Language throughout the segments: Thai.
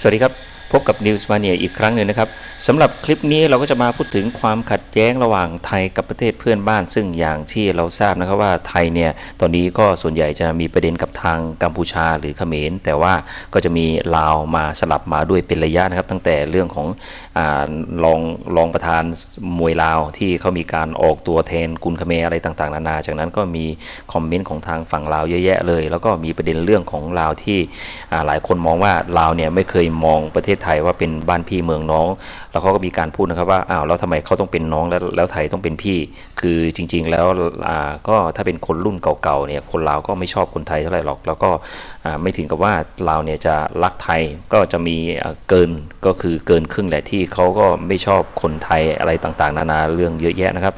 สวัสดีครับ พบกับ News Mania อีกครั้งหนึ่งนะครับสำหรับคลิปนี้เราก็จะมาพูดถึงความขัดแย้งระหว่างไทยกับประเทศเพื่อนบ้าน ซึ่งอย่างที่เราทราบนะครับว่าไทยเนี่ยตอนนี้ก็ส่วนใหญ่จะมีประเด็นกับทางกัมพูชาหรือเขมร แต่ว่าก็จะมีลาวมาสลับมาด้วยเป็นระยะนะครับตั้งแต่เรื่องของอรองรองประธานมวยลาวที่เขามีการออกตัวแทนกุลเขมรอะไรต่างๆ นานา จากนั้นก็มีคอมเมนต์ของทางฝั่งลาวเยอะแยะเลย แล้วก็มีประเด็นเรื่องของลาวที่หลายคนมองว่าลาวเนี่ยไม่เคยมองประเทศไทยว่าเป็นบ้านพี่เมืองน้อง แล้วเขาก็มีการพูดนะครับว่าอ้าวแล้วทำไมเขาต้องเป็นน้องแล้วแล้วไทยต้องเป็นพี่ คือจริง ๆ แล้วอ่าก็ถ้าเป็นคนรุ่นเก่าๆเนี่ยคนลาวก็ไม่ชอบคนไทยเท่าไหร่หรอก แล้วก็อ่าไม่ถึงกับว่าลาวเนี่ยจะรักไทยก็จะมีเกินก็คือเกินครึ่งแหละที่เขาก็ไม่ชอบคนไทยอะไรต่างๆ นานาเรื่องเยอะแยะนะครับ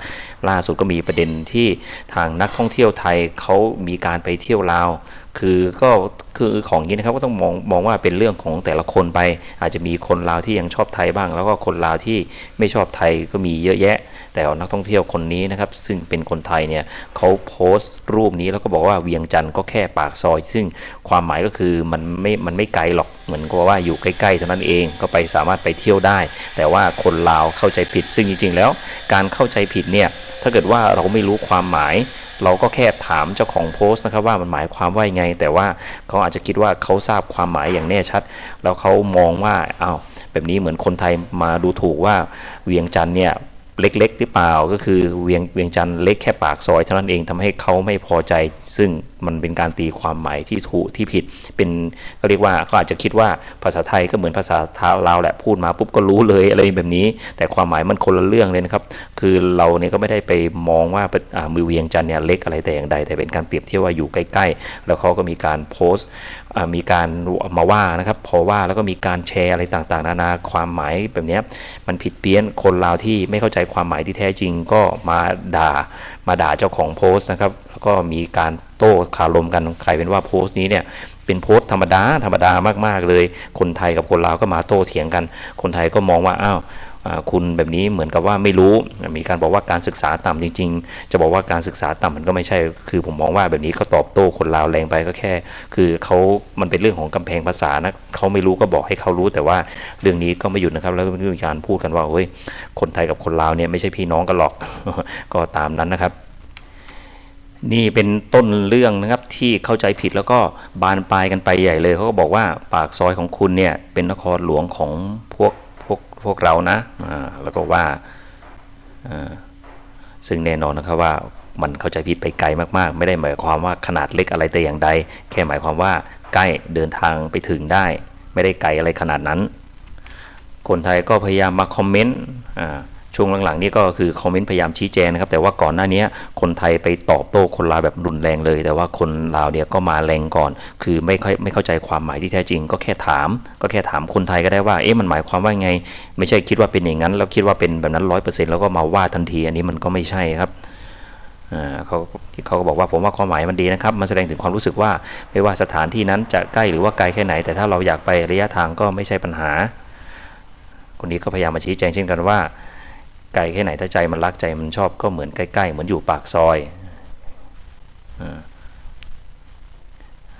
ล่าสุดก็มีประเด็นที่ทางนักท่องเที่ยวไทยเขามีการไปเที่ยวลาว คือก็คือของนี้นะครับก็ต้องมองมองว่าเป็นเรื่องของแต่ละคนไป อาจจะมีคนลาวที่ยังชอบไทยบ้าง แล้วก็คนลาวที่ไม่ชอบไทยก็มีเยอะแยะ แต่นักท่องเที่ยวคนนี้นะครับ ซึ่งเป็นคนไทยเนี่ยเขาโพสต์รูปนี้แล้วก็บอกว่าเวียงจันทร์ก็แค่ปากซอย ซึ่งความหมายก็คือมันไม่มันไม่ไกลหรอกเหมือนกับว่าอยู่ใกล้ๆเท่านั้นเองก็ไปสามารถไปเที่ยวได้ แต่ว่าคนลาวเข้าใจผิด ซึ่งจริงๆแล้ว การเข้าใจผิดเนี่ยถ้าเกิดว่าเราไม่รู้ความหมาย เราก็แค่ถามเจ้าของโพสต์นะครับว่ามันหมายความว่ายังไง แต่ว่าเขาอาจจะคิดว่าเขาทราบความหมายอย่างแน่ชัด แล้วเขามองว่าอ้าวแบบนี้เหมือนคนไทยมาดูถูกว่าเวียงจันทร์เนี่ย เล็ก ๆ หรือเปล่าก็คือเวียงเวียงจันทร์เล็กแค่ปากซอยเท่านั้นเองทำให้เขาไม่พอใจ ซึ่งมันเป็นการตีความหมายที่ถูกที่ผิด เป็นก็เรียกว่าเขาอาจจะคิดว่าภาษาไทยก็เหมือนภาษาลาวแหละพูดมาปุ๊บก็รู้เลยอะไรแบบนี้ แต่ความหมายมันคนละเรื่องเลยนะครับ คือเราเนี่ยก็ไม่ได้ไปมองว่ามือเวียงจันทร์เนี่ยเล็กอะไรแต่อย่างใด แต่เป็นการเปรียบเทียบว่าอยู่ใกล้ ๆ แล้วเขาก็มีการโพสต์มีการมาว่านะครับพอว่าแล้วก็มีการแชร์อะไรต่างๆ นานาความหมายแบบนี้มันผิดเพี้ยนคนลาวที่ไม่เข้าใจความหมายที่แท้จริงก็มาด่ามาด่าเจ้าของโพสต์นะครับแล้วก็มีการโต้คารมกันใครเป็นว่าโพสต์นี้เนี่ยเป็นโพสต์ธรรมดาธรรมดามากๆเลย คนไทยกับคนลาวก็มาโต้เถียงกัน คนไทยก็มองว่าอ้าว คุณแบบนี้เหมือนกับว่าไม่รู้ มีการบอกว่าการศึกษาต่ำจริง ๆ จะบอกว่าการศึกษาต่ำมันก็ไม่ใช่ คือผมมองว่าแบบนี้ก็ตอบโต้คนลาวแรงไปก็แค่ คือเขามันเป็นเรื่องของกำแพงภาษานะเขาไม่รู้ก็บอกให้เขารู้แต่ว่าเรื่องนี้ก็ไม่หยุดนะครับ แล้วก็มีการพูดกันว่าเฮ้ยคนไทยกับคนลาวเนี่ยไม่ใช่พี่น้องกันหรอกก็ตามนั้นนะครับนี่เป็นต้นเรื่องนะครับที่เข้าใจผิดแล้วก็บานปลายกันไปใหญ่เลยเขาก็บอกว่าปากซอยของคุณเนี่ยเป็นนครหลวงของพวก พวกเรานะาแล้วก็ว่าาซึ่งแน่นอนนะครับว่ามันเข้าใจผิดไปไกลมากๆ ไม่ได้หมายความว่าขนาดเล็กอะไรแต่อย่างใด แค่หมายความว่าใกล้เดินทางไปถึงได้ ไม่ได้ไกลอะไรขนาดนั้น คนไทยก็พยายามมาคอมเมนต์อ่า ช่วงหลังๆนี่ก็คือคอมเมนต์พยายามชี้แจงนะครับ แต่ว่าก่อนหน้านี้คนไทยไปตอบโต้คนลาวแบบรุนแรงเลย แต่ว่าคนลาวเนี่ยก็มาแรงก่อน คือไม่ค่อยไม่เข้าใจความหมายที่แท้จริง ก็แค่ถาม ก็แค่ถามคนไทยก็ได้ว่าเอ๊ะมันหมายความว่าไง ไม่ใช่คิดว่าเป็นอย่างนั้น แล้วคิดว่าเป็นแบบนั้นร้อยเปอร์เซ็นต์แล้วก็มาว่าทันที อันนี้มันก็ไม่ใช่ครับอ่าเขาที่เขาก็บอกว่าผมว่าความหมายมันดีนะครับ มันแสดงถึงความรู้สึกว่าไม่ว่าสถานที่นั้นจะใกล้หรือว่าไกลแค่ไหน แต่ถ้าเราอยากไประยะทางก็ไม่ใช่ปัญหา คนนี้ก็พยายามมาชี้แจงเช่นกันว่า ไกลแค่ไหนถ้าใจมันรักใจมันชอบก็เหมือนใกล้ๆ เหมือนอยู่ปากซอยอ่า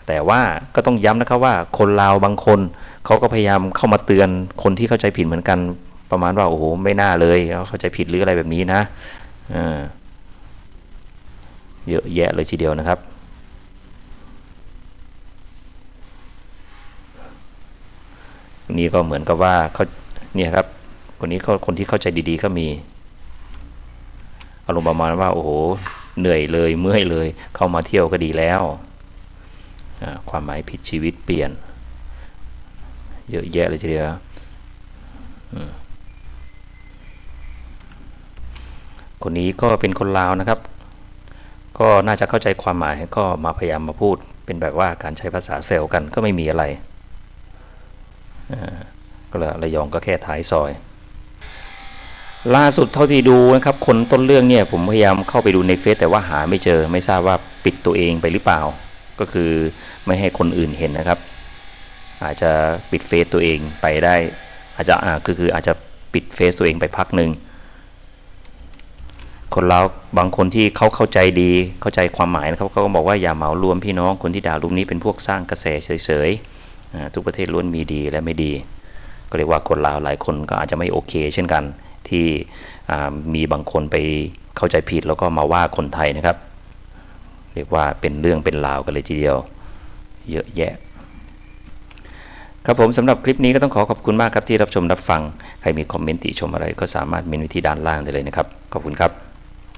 แต่ว่าก็ต้องย้ำนะครับว่าคนลาวบางคนเขาก็พยายามเข้ามาเตือนคนที่เข้าใจผิดเหมือนกันประมาณว่าโอ้โหไม่น่าเลยเขาเข้าใจผิดหรืออะไรแบบนี้นะอ่าเยอะแยะเลยทีเดียวนะครับ นี่ก็เหมือนกับว่าเขาเนี่ยครับ คนนี้เขาคนที่เข้าใจดีๆก็มี อารมณ์ประมาณว่า โอ้โห เหนื่อยเลยเมื่อยเลย เข้ามาเที่ยวก็ดีแล้ว ความหมายผิดชีวิตเปลี่ยน เยอะแยะเลยทีเดียวคนนี้ก็เป็นคนลาวนะครับ ก็น่าจะเข้าใจความหมายก็มาพยายามมาพูด เป็นแบบว่าการใช้ภาษาเซลกันก็ไม่มีอะไรก็เลยระยองก็แค่ท้ายซอย ล่าสุดเท่าที่ดูนะครับ คนต้นเรื่องเนี่ยผมพยายามเข้าไปดูในเฟซแต่ว่าหาไม่เจอ ไม่ทราบว่าปิดตัวเองไปหรือเปล่า ก็คือไม่ให้คนอื่นเห็นนะครับ อาจจะปิดเฟซตัวเองไปได้ อาจจะอ่าคือคืออาจจะปิดเฟซตัวเองไปพักหนึ่งคนเราบางคนที่เขาเข้าใจดีเข้าใจความหมายนะครับเขาก็บอกว่าอย่าเหมารวมพี่น้องคนที่ด่ารูปนี้เป็นพวกสร้างกระแสเฉยๆทุกประเทศล้วนมีดีและไม่ดี ก็เรียกว่าคนลาวหลายคนก็อาจจะไม่โอเค เช่นกัน ที่มีบางคนไปเข้าใจผิดแล้วก็มาว่าคนไทยนะครับ เรียกว่าเป็นเรื่องเป็นราวกันเลยทีเดียวเยอะแยะ ครับผมสำหรับคลิปนี้ก็ต้องขอขอบคุณมากครับที่รับชมรับฟัง ใครมีคอมเมนต์ติชมอะไรก็สามารถเมนไว้ที่ด้านล่างได้เลยนะครับ ขอบคุณครับ